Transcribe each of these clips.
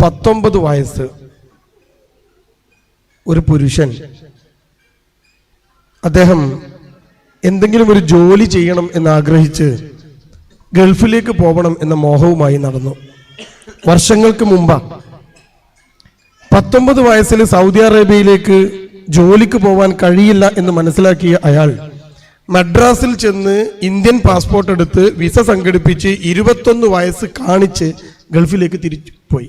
പത്തൊമ്പത് വയസ്സ് ഒരു പുരുഷൻ. അദ്ദേഹം എന്തെങ്കിലും ഒരു ജോലി ചെയ്യണം എന്ന് ആഗ്രഹിച്ച് ഗൾഫിലേക്ക് പോകണം എന്ന മോഹവുമായി നടന്നു. വർഷങ്ങൾക്ക് മുമ്പ് പത്തൊമ്പത് വയസ്സിൽ സൗദി അറേബ്യയിലേക്ക് ജോലിക്ക് പോവാൻ കഴിയില്ല എന്ന് മനസ്സിലാക്കിയ അയാൾ മദ്രാസിൽ ചെന്ന് ഇന്ത്യൻ പാസ്പോർട്ട് എടുത്ത് വിസ സംഘടിപ്പിച്ച് ഇരുപത്തൊന്ന് വയസ്സ് കാണിച്ച് ഗൾഫിലേക്ക് തിരിച്ചു പോയി.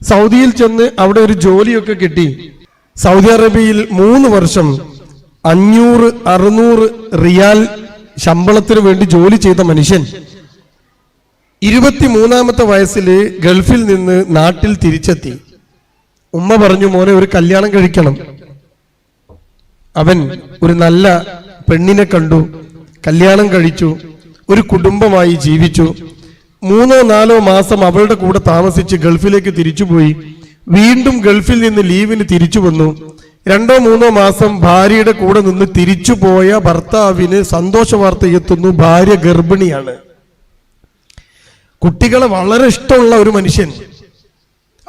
സൗദിയിൽ ചെന്ന് അവിടെ ഒരു ജോലിയൊക്കെ കിട്ടി. സൗദി അറേബ്യയിൽ മൂന്ന് വർഷം അഞ്ഞൂറ് അറുന്നൂറ് റിയാൽ ശമ്പളത്തിന് വേണ്ടി ജോലി ചെയ്ത മനുഷ്യൻ. ഇരുപത്തിമൂന്നാമത്തെ വയസ്സിൽ ഗൾഫിൽ നിന്ന് നാട്ടിൽ തിരിച്ചെത്തി. ഉമ്മ പറഞ്ഞു മോനെ ഒരു കല്യാണം കഴിക്കണം. അവൻ ഒരു നല്ല പെണ്ണിനെ കണ്ടു കല്യാണം കഴിച്ചു ഒരു കുടുംബമായി ജീവിച്ചു. മൂന്നോ നാലോ മാസം അവളുടെ കൂടെ താമസിച്ച് ഗൾഫിലേക്ക് തിരിച്ചുപോയി. വീണ്ടും ഗൾഫിൽ നിന്ന് ലീവിന് തിരിച്ചു വന്നു. രണ്ടോ മൂന്നോ മാസം ഭാര്യയുടെ കൂടെ നിന്ന് തിരിച്ചുപോയ ഭർത്താവിന് സന്തോഷ വാർത്ത എത്തുന്നു. ഭാര്യ ഗർഭിണിയാണ്. കുട്ടികളെ വളരെ ഇഷ്ടമുള്ള ഒരു മനുഷ്യൻ.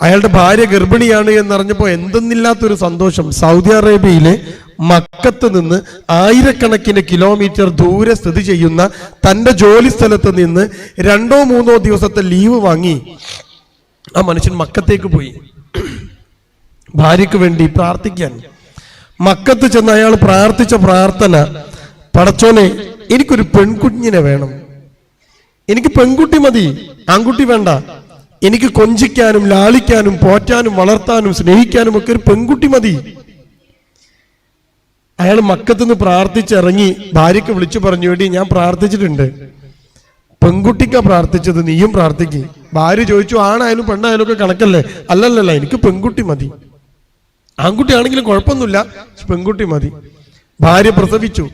അയാളുടെ ഭാര്യ ഗർഭിണിയാണ് എന്നറിഞ്ഞപ്പോൾ എന്തെന്നില്ലാത്തൊരു സന്തോഷം. സൗദി അറേബ്യയിലെ മക്കത്ത് നിന്ന് ആയിരക്കണക്കിന് കിലോമീറ്റർ ദൂരെ സ്ഥിതി ചെയ്യുന്ന തന്റെ ജോലി സ്ഥലത്ത് നിന്ന് രണ്ടോ മൂന്നോ ദിവസത്തെ ലീവ് വാങ്ങി ആ മനുഷ്യൻ മക്കത്തേക്ക് പോയി. ഭാര്യയ്ക്ക് വേണ്ടി പ്രാർത്ഥിക്കാൻ. മക്കത്ത് ചെന്ന് അയാൾ പ്രാർത്ഥിച്ച പ്രാർത്ഥന പടച്ചോനെ എനിക്കൊരു പെൺകുഞ്ഞിനെ വേണം. എനിക്ക് പെൺകുട്ടി മതി ആൺകുട്ടി വേണ്ട. എനിക്ക് കൊഞ്ചിക്കാനും ലാളിക്കാനും പോറ്റാനും വളർത്താനും സ്നേഹിക്കാനും ഒക്കെ ഒരു പെൺകുട്ടി മതി. അയാൾ മക്കത്തുനിന്ന് പ്രാർത്ഥിച്ചിറങ്ങി ഭാര്യയ്ക്ക് വിളിച്ചു പറഞ്ഞു വേണ്ടി ഞാൻ പ്രാർത്ഥിച്ചിട്ടുണ്ട്. പെൺകുട്ടിക്കാ പ്രാർത്ഥിച്ചത് നീയും പ്രാർത്ഥിക്കും. ഭാര്യ ചോദിച്ചു ആണായാലും പെണ്ണായാലും ഒക്കെ കണക്കല്ലേ? അല്ലല്ലല്ല എനിക്ക് പെൺകുട്ടി മതി. ആൺകുട്ടി ആണെങ്കിലും കുഴപ്പമൊന്നുമില്ല പെൺകുട്ടി മതി. ഭാര്യ പ്രസവിച്ചു.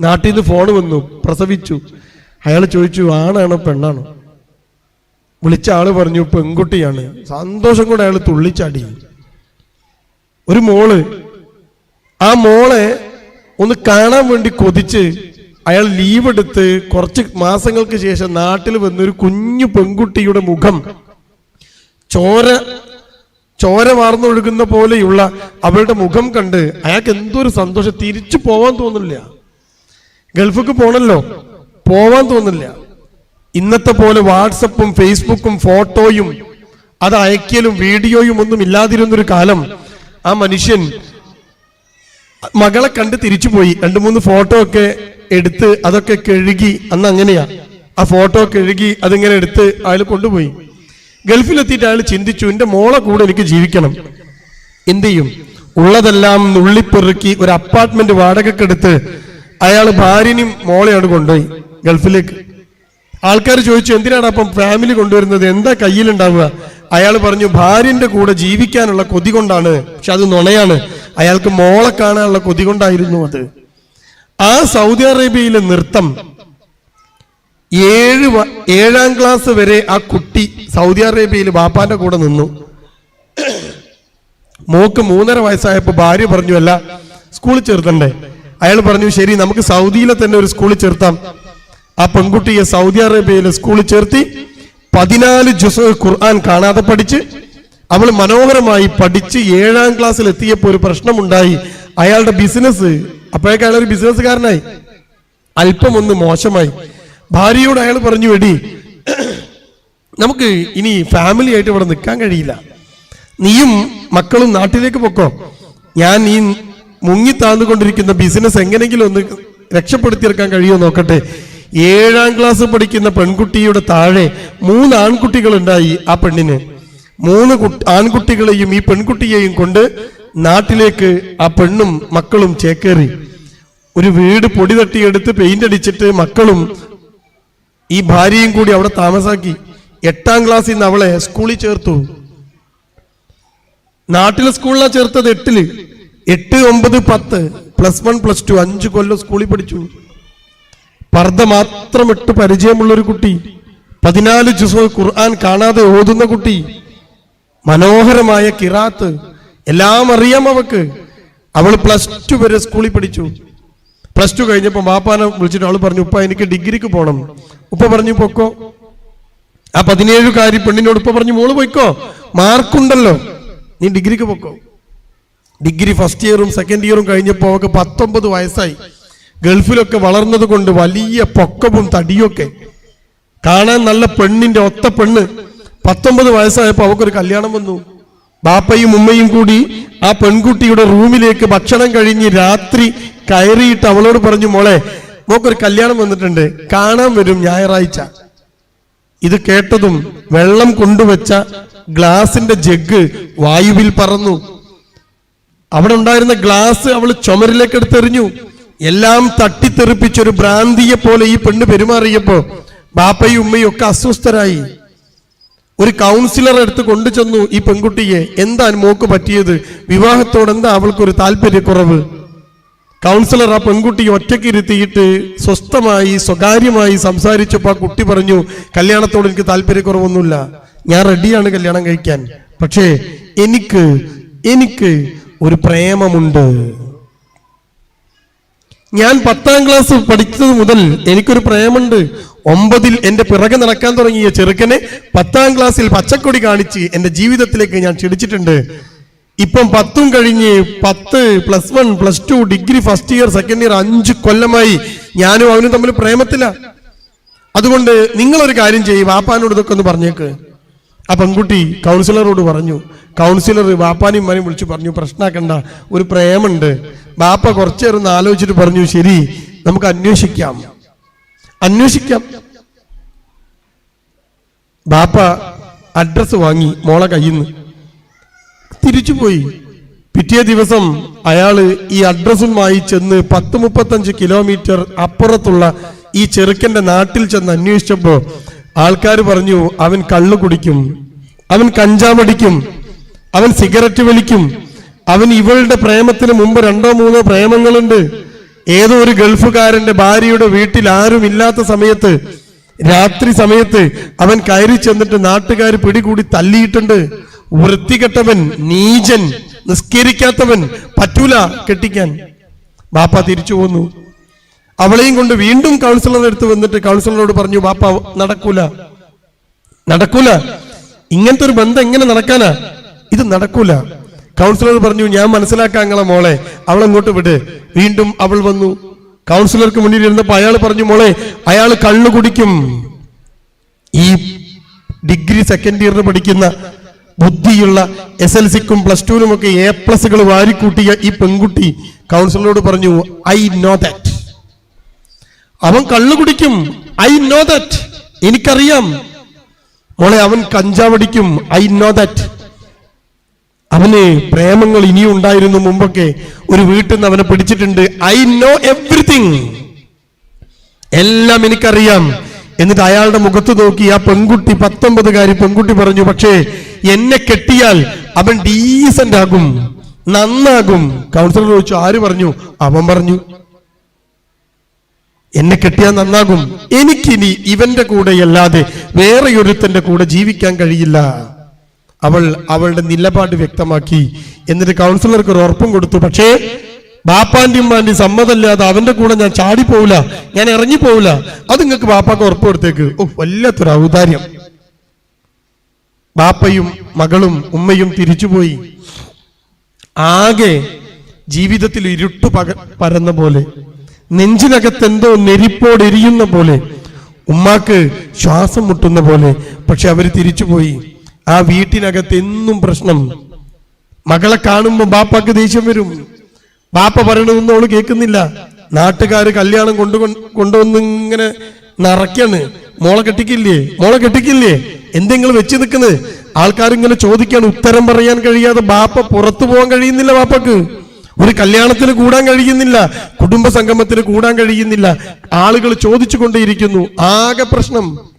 നാട്ടിൽ നിന്ന് ഫോൺ വന്നു പ്രസവിച്ചു. അയാൾ ചോദിച്ചു ആണാണോ പെണ്ണാണോ? വിളിച്ച ആൾ പറഞ്ഞു പെൺകുട്ടിയാണ്. സന്തോഷം കൂടെ അയാൾ തുള്ളിച്ചാടി. ഒരു മോൾ ആ മോളെ ഒന്ന് കാണാൻ വേണ്ടി കൊതിച്ച് അയാൾ ലീവ് എടുത്ത് കുറച്ച് മാസങ്ങൾക്ക് ശേഷം നാട്ടിൽ വന്നൊരു കുഞ്ഞു പെൺകുട്ടിയുടെ മുഖം ചോര ചോര വാർന്നൊഴുകുന്ന പോലെയുള്ള അവളുടെ മുഖം കണ്ട് അയാൾക്ക് എന്തൊരു സന്തോഷം. തിരിച്ചു പോവാൻ തോന്നില്ല ഗൾഫിക്ക് പോണല്ലോ. പോവാൻ തോന്നില്ല ഇന്നത്തെ പോലെ വാട്സപ്പും ഫേസ്ബുക്കും ഫോട്ടോയും അത് അയക്കലും വീഡിയോയും ഒന്നും ഇല്ലാതിരുന്നൊരു കാലം ആ മനുഷ്യൻ മകളെ കണ്ട് തിരിച്ചുപോയി. രണ്ട് മൂന്ന് ഫോട്ടോ ഒക്കെ എടുത്ത് അതൊക്കെ കഴുകി അന്ന് അങ്ങനെയാ. ആ ഫോട്ടോ കഴുകി അതിങ്ങനെ എടുത്ത് അയാൾ കൊണ്ടുപോയി. ഗൾഫിലെത്തിയിട്ട് അയാൾ ചിന്തിച്ചു എന്റെ മോളെ കൂടെ എനിക്ക് ജീവിക്കണം. എന്ത് ചെയ്യും? ഉള്ളതെല്ലാം നുള്ളിപ്പെറുക്കി ഒരു അപ്പാർട്ട്മെന്റ് വാടകക്കെടുത്ത് അയാൾ ഭാര്യനും മോളെയാണ് കൊണ്ടുപോയി ഗൾഫിലേക്ക്. ആൾക്കാർ ചോദിച്ചു എന്തിനാണ് അപ്പം ഫാമിലി കൊണ്ടുവരുന്നത്? എന്താ കയ്യിലുണ്ടാവുക? അയാൾ പറഞ്ഞു ഭാര്യന്റെ കൂടെ ജീവിക്കാനുള്ള കൊതി കൊണ്ടാണ്. പക്ഷെ അത് നുണയാണ്. അയാൾക്ക് മോളെ കാണാനുള്ള കൊതി കൊണ്ടായിരുന്നു അത്. ആ സൗദി അറേബ്യയിലെ നൃത്തം ഏഴ് ഏഴാം ക്ലാസ് വരെ ആ കുട്ടി സൗദി അറേബ്യയിൽ ബാപ്പാന്റെ കൂടെ നിന്നു. മോക്ക് മൂന്നര വയസ്സായപ്പോ ഭാര്യ പറഞ്ഞു അല്ല സ്കൂളിൽ ചേർത്തണ്ടേ? അയാൾ പറഞ്ഞു ശരി നമുക്ക് സൗദിയിലെ തന്നെ ഒരു സ്കൂളിൽ ചേർത്താം. ആ പെൺകുട്ടിയെ സൗദി അറേബ്യയിലെ സ്കൂളിൽ ചേർത്തി. പതിനാല് ജുസ് ഖുർആൻ കാണാതെ പഠിച്ച് അവൾ മനോഹരമായി പഠിച്ച് ഏഴാം ക്ലാസ്സിൽ എത്തിയപ്പോൾ ഒരു പ്രശ്നമുണ്ടായി. അയാളുടെ ബിസിനസ് അപ്പോഴേക്കും അയാൾ ഒരു ബിസിനസ്സുകാരനായി. അല്പം ഒന്ന് മോശമായി. ഭാര്യയോട് അയാൾ പറഞ്ഞു എടി നമുക്ക് ഇനി ഫാമിലി ആയിട്ട് ഇവിടെ നിൽക്കാൻ കഴിയില്ല. നീയും മക്കളും നാട്ടിലേക്ക് പൊക്കോ. ഞാൻ ഈ മുങ്ങി താഴ്ന്നുകൊണ്ടിരിക്കുന്ന ബിസിനസ് എങ്ങനെങ്കിലും ഒന്ന് രക്ഷപ്പെടുത്തിയെടുക്കാൻ കഴിയുമോ നോക്കട്ടെ. ഏഴാം ക്ലാസ് പഠിക്കുന്ന പെൺകുട്ടിയുടെ താഴെ മൂന്ന് ആൺകുട്ടികൾ ഉണ്ടായി ആ പെണ്ണിന്. മൂന്ന് കുട്ടി- ആൺകുട്ടികളെയും ഈ പെൺകുട്ടിയെയും കൊണ്ട് നാട്ടിലേക്ക് ആ പെണ്ണും മക്കളും ചേക്കേറി. ഒരു വീട് പൊടി തട്ടിയെടുത്ത് പെയിന്റ് അടിച്ചിട്ട് മക്കളും ഈ ഭാര്യയും കൂടി അവിടെ താമസാക്കി. എട്ടാം ക്ലാസ്സിൽ നിന്ന് അവളെ സ്കൂളിൽ ചേർത്തു. നാട്ടിലെ സ്കൂളിലാണ് ചേർത്തത് എട്ടിൽ. എട്ട് ഒമ്പത് പത്ത് പ്ലസ് വൺ പ്ലസ് ടു അഞ്ച് കൊല്ലം സ്കൂളിൽ പഠിച്ചു. പർദ്ദ മാത്രം ഇട്ട് പരിചയമുള്ള ഒരു കുട്ടി പതിനാല് ജുസോ ഖുർആൻ കാണാതെ ഓതുന്ന കുട്ടി മനോഹരമായ കിറാത്ത് എല്ലാം അറിയാം അവക്ക് അവൾ പ്ലസ് ടു വരെ സ്കൂളിൽ പഠിച്ചു. പ്ലസ് ടു കഴിഞ്ഞപ്പോൾ ബാപ്പാനെ വിളിച്ചിട്ട് അവൾ പറഞ്ഞു ഉപ്പ എനിക്ക് ഡിഗ്രിക്ക് പോകണം ഉപ്പ പറഞ്ഞു പൊക്കോ. ആ പതിനേഴുകാരി പെണ്ണിനോട് ഉപ്പ പറഞ്ഞു മോൾ പോയിക്കോ മാർക്കുണ്ടല്ലോ. നീ ഡിഗ്രിക്ക് പൊക്കോ. ഡിഗ്രി ഫസ്റ്റ് ഇയറും സെക്കൻഡ് ഇയറും കഴിഞ്ഞപ്പോൾ അവൾക്ക് പത്തൊമ്പത് വയസ്സായി. ഗൾഫിലൊക്കെ വളർന്നത് കൊണ്ട് വലിയ പൊക്കവും തടിയൊക്കെ. കാണാൻ നല്ല പെണ്ണിന്റെ ഒത്ത പെണ്ണ്. പത്തൊമ്പത് വയസ്സായപ്പോൾ അവക്കൊരു കല്യാണം വന്നു. ബാപ്പയും ഉമ്മയും കൂടി ആ പെൺകുട്ടിയുടെ റൂമിലേക്ക് ഭക്ഷണം കഴിഞ്ഞ് രാത്രി കയറിയിട്ട് അവളോട് പറഞ്ഞു മോളെ മോക്കൊരു കല്യാണം വന്നിട്ടുണ്ട്. കാണാൻ വരും ഞായറാഴ്ച. ഇത് കേട്ടതും വെള്ളം കൊണ്ടുവച്ച ഗ്ലാസിന്റെ ജഗ് വായുവിൽ പറന്നു. അവിടെ ഉണ്ടായിരുന്ന ഗ്ലാസ് അവൾ ചുമരിലേക്ക് എടുത്തെറിഞ്ഞു എല്ലാം തട്ടിത്തെറിപ്പിച്ചൊരു ഭ്രാന്തിയെ പോലെ ഈ പെണ്ണ് പെരുമാറിയപ്പോ ബാപ്പയും ഉമ്മയും ഒക്കെ അസ്വസ്ഥരായി. ഒരു കൗൺസിലർ എടുത്ത് കൊണ്ടുചെന്നു ഈ പെൺകുട്ടിയെ. എന്താണ് മോക്ക് പറ്റിയത്? വിവാഹത്തോട് എന്താ അവൾക്കൊരു താല്പര്യക്കുറവ്? കൗൺസിലർ ആ പെൺകുട്ടിയെ ഒറ്റയ്ക്ക് ഇരുത്തിയിട്ട് സ്വസ്ഥമായി സ്വകാര്യമായി സംസാരിച്ചപ്പോൾ ആ കുട്ടി പറഞ്ഞു കല്യാണത്തോട് എനിക്ക് താല്പര്യക്കുറവൊന്നുമില്ല. ഞാൻ റെഡിയാണ് കല്യാണം കഴിക്കാൻ. പക്ഷേ എനിക്ക് എനിക്ക് ഒരു പ്രേമമുണ്ട്. ഞാൻ പത്താം ക്ലാസ് പഠിച്ചത് മുതൽ എനിക്കൊരു പ്രേമുണ്ട്. ഒമ്പതിൽ എന്റെ പിറകെ നടക്കാൻ തുടങ്ങിയ ചെറുക്കനെ പത്താം ക്ലാസ്സിൽ പച്ചക്കൊടി കാണിച്ച് എന്റെ ജീവിതത്തിലേക്ക് ഞാൻ ക്ഷണിച്ചിട്ടുണ്ട്. ഇപ്പം പത്തും കഴിഞ്ഞ് പത്ത് plus one plus two degree first year second year അഞ്ച് കൊല്ലമായി ഞാനും അവനും തമ്മിൽ പ്രേമത്തില. അതുകൊണ്ട് നിങ്ങളൊരു കാര്യം ചെയ്യും വാപ്പാനോട് ഇതൊക്കെ ഒന്ന് പറഞ്ഞേക്ക്. ആ പെൺകുട്ടി കൗൺസിലറോട് പറഞ്ഞു. കൗൺസിലർ വാപ്പാനും ഇമ്മാനും വിളിച്ചു പറഞ്ഞു പ്രശ്നമാക്കണ്ട ഒരു പ്രേമുണ്ട്. ബാപ്പ കുറച്ചു നേരം ആലോചിച്ചിട്ട് പറഞ്ഞു ശരി നമുക്ക് അന്വേഷിക്കാം. അന്വേഷിക്കാം. ബാപ്പ അഡ്രസ് വാങ്ങി മോളെ കയ്യിൽ നിന്ന് തിരിച്ചുപോയി പിറ്റേ ദിവസം അയാൾ ഈ അഡ്രസ്സുമായി ചെന്ന് പത്ത് മുപ്പത്തഞ്ച് കിലോമീറ്റർ അപ്പുറത്തുള്ള ഈ ചെറുക്കന്റെ നാട്ടിൽ ചെന്ന് അന്വേഷിച്ചപ്പോ ആൾക്കാർ പറഞ്ഞു അവൻ കള്ളു കുടിക്കും അവൻ കഞ്ചാമടിക്കും അവൻ സിഗരറ്റ് വലിക്കും അവൻ ഇവളുടെ പ്രേമത്തിന് മുമ്പ് രണ്ടോ മൂന്നോ പ്രേമങ്ങളുണ്ട്. ഏതോ ഒരു ഗൾഫുകാരന്റെ ഭാര്യയുടെ വീട്ടിൽ ആരും ഇല്ലാത്ത സമയത്ത് രാത്രി സമയത്ത് അവൻ കയറി ചെന്നിട്ട് നാട്ടുകാർ പിടികൂടി തല്ലിയിട്ടുണ്ട് വൃത്തികെട്ടവൻ നീചൻ നിസ്കരിക്കാത്തവൻ പറ്റൂല കെട്ടിക്കാൻ. ബാപ്പ തിരിച്ചു പോന്നു. അവളെയും കൊണ്ട് വീണ്ടും കൗൺസിലറുടെ അടുത്ത് വന്നിട്ട് കൗൺസിലറോട് പറഞ്ഞു ബാപ്പ നടക്കൂല. നടക്കൂല. ഇങ്ങനത്തെ ഒരു ബന്ധം എങ്ങനെ നടക്കാനാ? ഇത് നടക്കൂല. കൗൺസിലർ പറഞ്ഞു ഞാൻ മനസ്സിലാക്കാങ്ങളെ മോളെ അവൾ അങ്ങോട്ട് വിട്. വീണ്ടും അവൾ വന്നു. കൗൺസിലർക്ക് മുന്നിൽ ഇരുന്നപ്പോ അയാൾ പറഞ്ഞു മോളെ അയാൾ കള്ളു കുടിക്കും. ഈ ഡിഗ്രി സെക്കൻഡ് ഇയറിന് പഠിക്കുന്ന ബുദ്ധിയുള്ള എസ് എൽ സിക്കും പ്ലസ് ടുവിനും ഒക്കെ എ പ്ലസുകൾ വാരിക്കൂട്ടിയ ഈ പെൺകുട്ടി കൗൺസിലറോട് പറഞ്ഞു ഐ നോ ദാറ്റ് അവൻ കള്ളു കുടിക്കും. ഐ നോ ദാറ്റ് എനിക്കറിയാം. മോളെ അവൻ കഞ്ചാവടിക്കും. ഐ നോ ദാറ്റ് അവന് പ്രേമങ്ങൾ ഇനിയും ഉണ്ടായിരുന്നു മുമ്പൊക്കെ. ഒരു വീട്ടിൽ നിന്ന് അവനെ പിടിച്ചിട്ടുണ്ട്. ഐ നോ എവ്രിതിങ് എല്ലാം എനിക്കറിയാം. എന്നിട്ട് അയാളുടെ മുഖത്ത് നോക്കി ആ പെൺകുട്ടി പത്തൊമ്പതുകാരി പെൺകുട്ടി പറഞ്ഞു പക്ഷേ എന്നെ കെട്ടിയാൽ അവൻ ഡീസന്റ് ആകും നന്നാകും. കൗൺസിലർ ചോദിച്ചു ആര് പറഞ്ഞു? അവൻ പറഞ്ഞു എന്നെ കെട്ടിയാൽ നന്നാകും. എനിക്കിനി ഇവന്റെ കൂടെ അല്ലാതെ വേറെ ഒരുത്തന്റെ കൂടെ ജീവിക്കാൻ കഴിയില്ല. അവൾ അവളുടെ നിലപാട് വ്യക്തമാക്കി. എന്നിട്ട് കൗൺസിലർക്ക് ഒരു ഉറപ്പും കൊടുത്തു. പക്ഷേ ബാപ്പാന്റെയും ഉമ്മാന്റെ സമ്മതമില്ലാതെ അവന്റെ കൂടെ ഞാൻ ചാടി പോവില്ല. ഞാൻ ഇറങ്ങി പോവില്ല. അത് നിങ്ങൾക്ക് ബാപ്പാക്ക് ഉറപ്പ് കൊടുത്തേക്ക്. ഓ വല്ലാത്തൊരു ഔദാര്യം. ബാപ്പയും മകളും ഉമ്മയും തിരിച്ചുപോയി. ആകെ ജീവിതത്തിൽ ഇരുട്ട് പക പരന്ന പോലെ. നെഞ്ചിനകത്തെന്തോ നെരിപ്പോടെരിയുന്ന പോലെ. ഉമ്മാക്ക് ശ്വാസം മുട്ടുന്ന പോലെ. പക്ഷെ അവർ തിരിച്ചുപോയി. ആ വീട്ടിനകത്ത് എന്നും പ്രശ്നം. മകളെ കാണുമ്പോ ബാപ്പാക്ക് ദേഷ്യം വരും. ബാപ്പ പറയണതൊന്നും അവൾ കേൾക്കുന്നില്ല. നാട്ടുകാർ കല്യാണം കൊണ്ടു കൊണ്ടുവന്ന് ഇങ്ങനെ നിറയ്ക്കാണ്. മോളെ കെട്ടിക്കില്ലേ? മോളെ കെട്ടിക്കില്ലേ? എന്തെങ്കിലും വെച്ച് നിൽക്കുന്നത്? ആൾക്കാർ ഇങ്ങനെ ചോദിക്കാണ്. ഉത്തരം പറയാൻ കഴിയാതെ ബാപ്പ പുറത്തു പോകാൻ കഴിയുന്നില്ല ബാപ്പക്ക്. ഒരു കല്യാണത്തിന് കൂടാൻ കഴിയുന്നില്ല. കുടുംബ സംഗമത്തിന് കൂടാൻ കഴിയുന്നില്ല. ആളുകൾ ചോദിച്ചു കൊണ്ടേയിരിക്കുന്നു ആകെ പ്രശ്നം.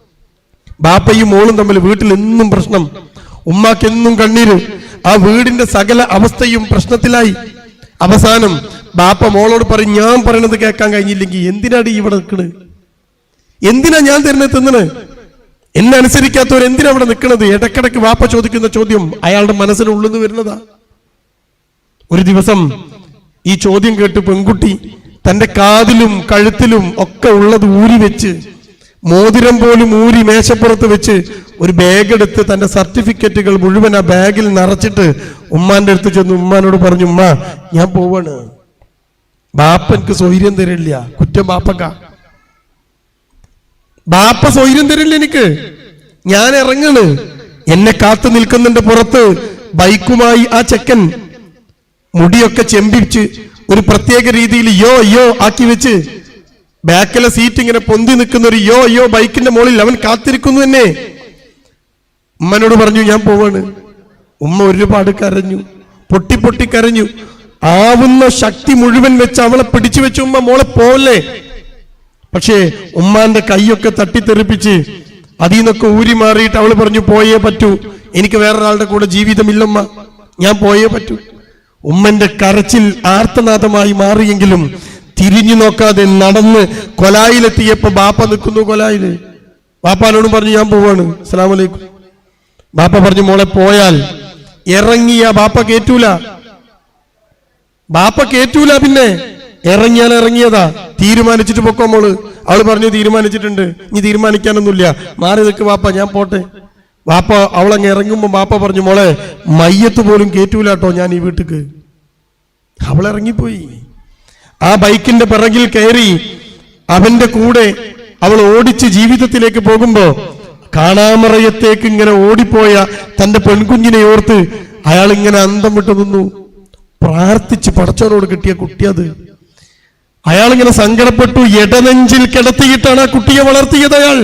ബാപ്പയും മോളും തമ്മിൽ വീട്ടിൽ എന്നും പ്രശ്നം. ഉമ്മാക്കെന്നും കണ്ണീര്. ആ വീടിന്റെ സകല അവസ്ഥയും പ്രശ്നത്തിലായി. അവസാനം ബാപ്പ മോളോട് പറയും ഞാൻ പറയണത് കേൾക്കാൻ കഴിഞ്ഞില്ലെങ്കിൽ എന്തിനാടി ഇവിടെ നിൽക്കണ്? എന്തിനാ ഞാൻ തരുന്നത് തിന്നണ്? എന്നെ അനുസരിക്കാത്തവർ എന്തിനാ അവിടെ നിൽക്കുന്നത് ഇടക്കിടക്ക് വാപ്പ ചോദിക്കുന്ന ചോദ്യം അയാളുടെ മനസ്സിനുള്ളിൽ നിന്ന് വരുന്നതാ. ഒരു ദിവസം ഈ ചോദ്യം കേട്ട് പെൺകുട്ടി തന്റെ കാതിലും കഴുത്തിലും ഒക്കെ ഉള്ളത് ഊരി വെച്ച് മോതിരം പോലും ഊരി മേശപ്പുറത്ത് വെച്ച് ഒരു ബാഗ് എടുത്ത് തന്റെ സർട്ടിഫിക്കറ്റുകൾ മുഴുവൻ ആ ബാഗിൽ നിറച്ചിട്ട് ഉമ്മാന്റെ അടുത്ത് ചെന്ന് ഉമ്മാനോട് പറഞ്ഞു ഉമ്മ ഞാൻ പോവാണ്. ബാപ്പൻക്ക് സ്വൈര്യം തരില്ല. കുറ്റം ബാപ്പക്ക. ബാപ്പ സ്വൈര്യം തരില്ല എനിക്ക്. ഞാൻ ഇറങ്ങണ്. എന്നെ കാത്തു നിൽക്കുന്നുണ്ട് പുറത്ത് ബൈക്കുമായി ആ ചെക്കൻ മുടിയൊക്കെ ചെമ്പിച്ച് ഒരു പ്രത്യേക രീതിയിൽ യോ യോ ആക്കി വെച്ച് ബാക്കിലെ സീറ്റ് ഇങ്ങനെ പൊന്തി നിൽക്കുന്ന ഒരു യോ യോ ബൈക്കിന്റെ മുകളിൽ അവൻ കാത്തിരിക്കുന്നു തന്നെ ഉമ്മനോട് പറഞ്ഞു ഞാൻ പോവാണ്. ഉമ്മ ഒരുപാട് കരഞ്ഞു പൊട്ടി പൊട്ടി കരഞ്ഞു. ആവുന്ന ശക്തി മുഴുവൻ വെച്ച് അവളെ പിടിച്ചു വെച്ച് ഉമ്മ മോളെ പോവല്ലേ? പക്ഷേ ഉമ്മാന്റെ കൈയൊക്കെ തട്ടിത്തെറിപ്പിച്ച് അതിൽ നിന്നൊക്കെ ഊരി മാറിയിട്ട് അവൾ പറഞ്ഞു പോയേ പറ്റൂ. എനിക്ക് വേറൊരാളുടെ കൂടെ ജീവിതമില്ലമ്മ. ഞാൻ പോയേ പറ്റൂ. ഉമ്മന്റെ കരച്ചിൽ ആർത്തനാദമായി മാറിയെങ്കിലും തിരിഞ്ഞു നോക്കാതെ നടന്ന് കൊലായിലെത്തിയപ്പോ ബാപ്പ നിൽക്കുന്നു കൊലായിൽ. ബാപ്പാനോട് പറഞ്ഞു ഞാൻ പോവാണ്. അസ്സലാമു അലൈക്കും. ബാപ്പ പറഞ്ഞു മോളെ പോയാൽ ഇറങ്ങിയ ബാപ്പ കേറ്റൂല. ബാപ്പ കേറ്റൂല പിന്നെ. ഇറങ്ങിയാൽ ഇറങ്ങിയതാ. തീരുമാനിച്ചിട്ട് പൊക്കോ മോൾ. അവൾ പറഞ്ഞു തീരുമാനിച്ചിട്ടുണ്ട്. ഇനി തീരുമാനിക്കാനൊന്നുമില്ല. മാറി നിൽക്ക് ബാപ്പ ഞാൻ പോട്ടെ. ബാപ്പ അവളങ്ങ് ഇറങ്ങുമ്പോ ബാപ്പ പറഞ്ഞു മോളെ മയ്യത്ത് പോലും കേറ്റൂല കേട്ടോ ഞാൻ ഈ വീട്ടിക്ക്. അവൾ ഇറങ്ങിപ്പോയി. ആ ബൈക്കിന്റെ പിറകിൽ കയറി അവന്റെ കൂടെ അവൾ ഓടിച്ച് ജീവിതത്തിലേക്ക് പോകുമ്പോ കാണാമറയത്തേക്ക് ഇങ്ങനെ ഓടിപ്പോയ തന്റെ പെൺകുഞ്ഞിനെ ഓർത്ത് അയാൾ ഇങ്ങനെ അന്തം വിട്ടു നിന്നു. പ്രാർത്ഥിച്ച് പടച്ചവനോട് കിട്ടിയ കുട്ടിയത് അയാളിങ്ങനെ സങ്കടപ്പെട്ടു. ഇടനെഞ്ചിൽ കിടത്തിയിട്ടാണ് ആ കുട്ടിയെ വളർത്തിയത് അയാൾ.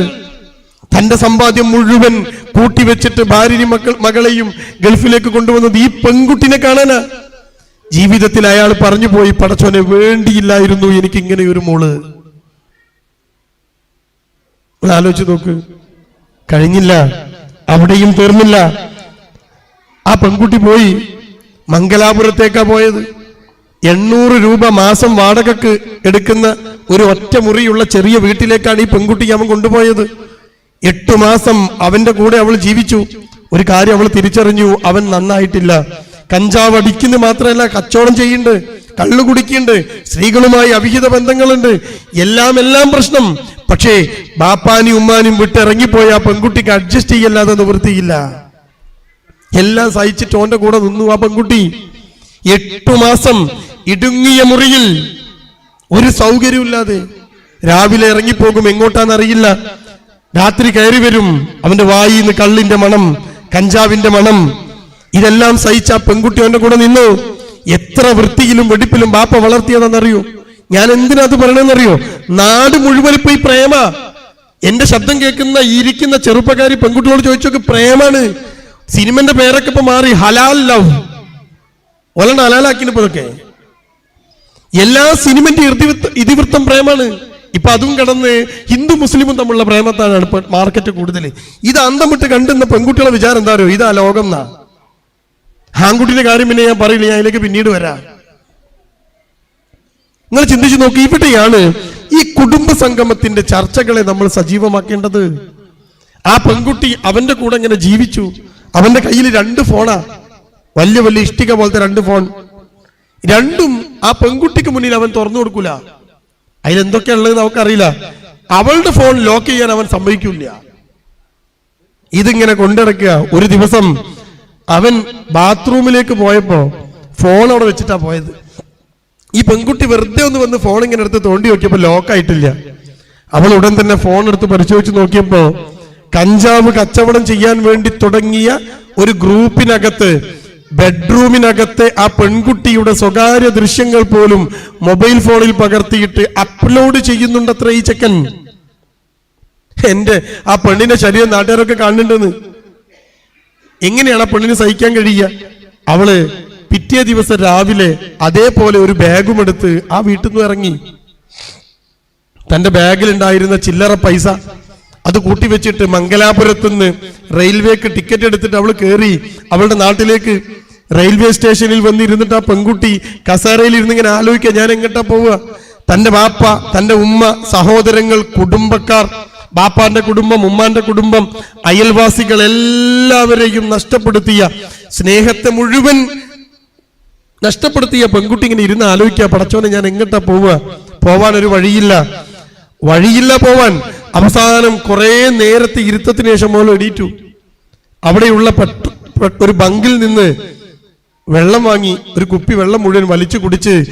തന്റെ സമ്പാദ്യം മുഴുവൻ കൂട്ടിവെച്ചിട്ട് ഭാര്യയും മക്കൾ മകളെയും ഗൾഫിലേക്ക് കൊണ്ടുവന്നത് ഈ പെൺകുട്ടിനെ കാണാനാ. ജീവിതത്തിൽ അയാൾ പറഞ്ഞു പോയി പടച്ചോനെ വേണ്ടിയില്ലായിരുന്നു എനിക്ക് ഇങ്ങനെ ഒരു മോൾ. ആലോചിച്ച് നോക്ക്. കഴിഞ്ഞില്ല. അവിടെയും തീർന്നില്ല. ആ പെൺകുട്ടി പോയി. മംഗലാപുരത്തേക്കാ പോയത്. എണ്ണൂറ് രൂപ മാസം വാടകക്ക് എടുക്കുന്ന ഒരു ഒറ്റ മുറിയുള്ള ചെറിയ വീട്ടിലേക്കാണ് ഈ പെൺകുട്ടി അവൻ കൊണ്ടുപോയത്. എട്ടു മാസം അവന്റെ കൂടെ അവൾ ജീവിച്ചു. ഒരു കാര്യം അവൾ തിരിച്ചറിഞ്ഞു. അവൻ നന്നായിട്ടില്ല. കഞ്ചാവ് അടിക്കുന്ന മാത്രമല്ല കച്ചവടം ചെയ്യുന്നുണ്ട് കള്ളു കുടിക്കുന്നുണ്ട് സ്ത്രീകളുമായി അവിഹിത ബന്ധങ്ങളുണ്ട്. എല്ലാം എല്ലാം പ്രശ്നം. പക്ഷേ ബാപ്പാനും ഉമ്മാനും വിട്ട് ഇറങ്ങിപ്പോയ ആ പെൺകുട്ടിക്ക് അഡ്ജസ്റ്റ് ചെയ്യല്ലാതെ നിവൃത്തിയില്ല എല്ലാം സഹിച്ചിട്ട് ഓന്റെ കൂടെ നിന്നു ആ പെൺകുട്ടി. എട്ടു മാസം ഇടുങ്ങിയ മുറിയിൽ ഒരു സൗകര്യമില്ലാതെ രാവിലെ ഇറങ്ങിപ്പോകും എങ്ങോട്ടാന്നറിയില്ല രാത്രി കയറി വരും അവന്റെ വായിന്ന് കള്ളിന്റെ മണം കഞ്ചാവിന്റെ മണം ഇതെല്ലാം സഹിച്ച ആ പെൺകുട്ടി അവന്റെ കൂടെ നിന്നു. എത്ര വൃത്തിയിലും വെടിപ്പിലും ബാപ്പ വളർത്തിയതെന്നറിയോ ഞാൻ എന്തിനാ അത് പറയണെന്നറിയോ നാട് മുഴുവൻ ഇപ്പൊ ഈ പ്രേമ. എന്റെ ശബ്ദം കേൾക്കുന്ന ഇരിക്കുന്ന ചെറുപ്പക്കാരി പെൺകുട്ടികളോട് ചോദിച്ചൊക്കെ പ്രേമാണ്. സിനിമന്റെ പേരൊക്കെ ഇപ്പൊ മാറി ഹലാൽ ലവ്. ഒലണ്ട ഹലാലാക്കിന് എല്ലാ സിനിമന്റെ ഇതിവൃത്ത- ഇതിവൃത്തം പ്രേമാണ്. ഇപ്പൊ അതും കടന്ന് ഹിന്ദു മുസ്ലിമും തമ്മിലുള്ള പ്രേമത്താണ് മാർക്കറ്റ് കൂടുതൽ ഇത് അന്തം വിട്ട് കണ്ടുന്ന പെൺകുട്ടികളെ വിചാരം എന്താ അറിയോ? ഇതാ ലോകം എന്നാ. ആൺകുട്ടിയുടെ കാര്യം പിന്നെ ഞാൻ പറയില്ല ഞാൻ അതിലേക്ക് പിന്നീട് വരാം. നിങ്ങൾ ചിന്തിച്ചു നോക്കി ഇവിടെയാണ് ഈ കുടുംബ സംഗമത്തിന്റെ ചർച്ചകളെ നമ്മൾ സജീവമാക്കേണ്ടത്. ആ പെൺകുട്ടി അവന്റെ കൂടെ ഇങ്ങനെ ജീവിച്ചു. അവന്റെ കയ്യിൽ രണ്ട് ഫോണാ. വലിയ വലിയ ഇഷ്ടിക പോലത്തെ രണ്ട് ഫോൺ. രണ്ടും ആ പെൺകുട്ടിക്ക് മുന്നിൽ അവൻ തുറന്നു കൊടുക്കൂല. അതിലെന്തൊക്കെയാ ഉള്ളത് നമുക്കറിയില്ല അവളുടെ ഫോൺ ലോക്ക് ചെയ്യാൻ അവൻ സമ്മതിക്കില്ല. ഇതിങ്ങനെ കൊണ്ടിടക്കുക ഒരു ദിവസം അവൻ ബാത്റൂമിലേക്ക് പോയപ്പോ ഫോൺ അവിടെ വെച്ചിട്ടാ പോയത്. ഈ പെൺകുട്ടി വെറുതെ ഒന്ന് വന്ന് ഫോൺ ഇങ്ങനെ എടുത്ത് തോണ്ടി നോക്കിയപ്പോ ലോക്കായിട്ടില്ല അവൾ ഉടൻ തന്നെ ഫോൺ എടുത്ത് പരിശോധിച്ച് നോക്കിയപ്പോ കഞ്ചാവ് കച്ചവടം ചെയ്യാൻ വേണ്ടി തുടങ്ങിയ ഒരു ഗ്രൂപ്പിനകത്ത് ബെഡ്റൂമിനകത്തെ ആ പെൺകുട്ടിയുടെ സ്വകാര്യ ദൃശ്യങ്ങൾ പോലും മൊബൈൽ ഫോണിൽ പകർത്തിയിട്ട് അപ്ലോഡ് ചെയ്യുന്നുണ്ടത്ര ഈ ചെക്കൻ. എന്റെ ആ പെണ്ണിന്റെ ശരീരം നാട്ടുകാരൊക്കെ കാണുന്നുണ്ടെന്ന്. എങ്ങനെയാണ് ആ പെണ്ണിന് സഹിക്കാൻ കഴിയുക? അവൾ പിറ്റേ ദിവസം രാവിലെ അതേപോലെ ഒരു ബാഗും എടുത്ത് ആ വീട്ടിൽ നിന്ന് ഇറങ്ങി. തന്റെ ബാഗിൽ ഉണ്ടായിരുന്ന ചില്ലറ പൈസ അത് കൂട്ടിവെച്ചിട്ട് മംഗലാപുരത്ത് നിന്ന് റെയിൽവേക്ക് ടിക്കറ്റ് എടുത്തിട്ട് അവൾ കയറി. അവളുടെ നാട്ടിലേക്ക് റെയിൽവേ സ്റ്റേഷനിൽ വന്നിരുന്നിട്ട് ആ പെൺകുട്ടി കസേരയിൽ ഇരുന്ന് ഇങ്ങനെ ആലോചിക്കുക ഞാൻ എങ്ങോട്ടാ പോവുക? തന്റെ വാപ്പ തന്റെ ഉമ്മ സഹോദരങ്ങൾ കുടുംബക്കാർ ബാപ്പാന്റെ കുടുംബം ഉമ്മാന്റെ കുടുംബം അയൽവാസികൾ എല്ലാവരെയും നഷ്ടപ്പെടുത്തിയ സ്നേഹത്തെ മുഴുവൻ നഷ്ടപ്പെടുത്തിയ പെൺകുട്ടി ഇങ്ങനെ ഇരുന്ന് ആലോചിക്കുക പടച്ചോനെ ഞാൻ എങ്ങോട്ടാ പോവുക? പോവാൻ ഒരു വഴിയില്ല. വഴിയില്ല പോവാൻ. അവസാനം കുറെ നേരത്തെ ഇരുത്തത്തിന് ശേഷം പോലും എണീറ്റു. അവിടെയുള്ള ഒരു ബങ്കിൽ നിന്ന് വെള്ളം വാങ്ങി ഒരു കുപ്പി വെള്ളം മുഴുവൻ വലിച്ചു കുടിച്ച്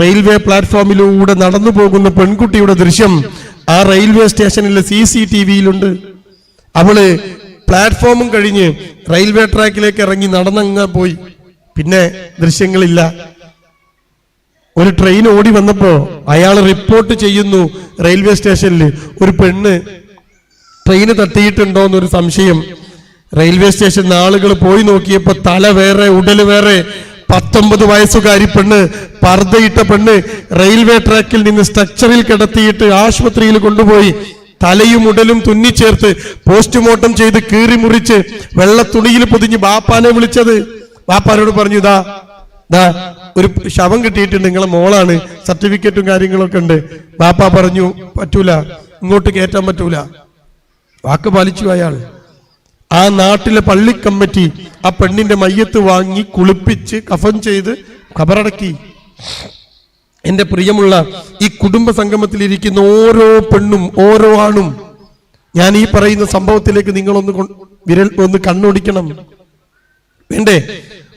റെയിൽവേ പ്ലാറ്റ്ഫോമിലൂടെ നടന്നു പോകുന്ന പെൺകുട്ടിയുടെ ദൃശ്യം ആ റെയിൽവേ സ്റ്റേഷനിലെ സി സി ടി വിയിലുണ്ട്. അവൾ പ്ലാറ്റ്ഫോമും കഴിഞ്ഞ് റെയിൽവേ ട്രാക്കിലേക്ക് ഇറങ്ങി നടന്നങ്ങ് പോയി. പിന്നെ ദൃശ്യങ്ങളില്ല. ഒരു ട്രെയിൻ ഓടി വന്നപ്പോ അയാൾ റിപ്പോർട്ട് ചെയ്യുന്നു റെയിൽവേ സ്റ്റേഷനിൽ ഒരു പെണ്ണ് ട്രെയിന് തട്ടിയിട്ടുണ്ടോ എന്നൊരു സംശയം. റെയിൽവേ സ്റ്റേഷനിൽ ആളുകൾ പോയി നോക്കിയപ്പോ തല വേറെ ഉടൽ വേറെ പത്തൊമ്പത് വയസ്സുകാരി പെണ്ണ് പർദ്ദയിട്ട പെണ്ണ് റെയിൽവേ ട്രാക്കിൽ നിന്ന് സ്ട്രക്ചറിൽ കിടത്തിയിട്ട് ആശുപത്രിയിൽ കൊണ്ടുപോയി തലയും ഉടലും തുന്നിച്ചേർത്ത് പോസ്റ്റ്മോർട്ടം ചെയ്ത് കീറി മുറിച്ച് വെള്ള തുണിയിൽ പൊതിഞ്ഞ് ബാപ്പാനെ വിളിച്ചത്. ബാപ്പാനോട് പറഞ്ഞു ഇതാ ദാ ഒരു ശവം കിട്ടിയിട്ടുണ്ട് നിങ്ങളെ മോളാണ് സർട്ടിഫിക്കറ്റും കാര്യങ്ങളൊക്കെ ഉണ്ട്. ബാപ്പ പറഞ്ഞു പറ്റൂല ഇങ്ങോട്ട് കയറ്റാൻ പറ്റൂല. വാക്ക് പാലിച്ചു അയാൾ. ആ നാട്ടിലെ പള്ളി കമ്മിറ്റി ആ പെണ്ണിന്റെ മയ്യത്ത് വാങ്ങി കുളിപ്പിച്ച് കഫൻ ചെയ്ത് ഖബറടക്കി എന്റെ പ്രിയമുള്ള ഈ കുടുംബ സംഗമത്തിൽ ഇരിക്കുന്ന ഓരോ പെണ്ണും ഓരോ ആണും ഞാൻ ഈ പറയുന്ന സംഭവത്തിലേക്ക് നിങ്ങളൊന്ന് വിരൽ ഒന്ന് കണ്ണോടിക്കണം. വേണ്ടേ?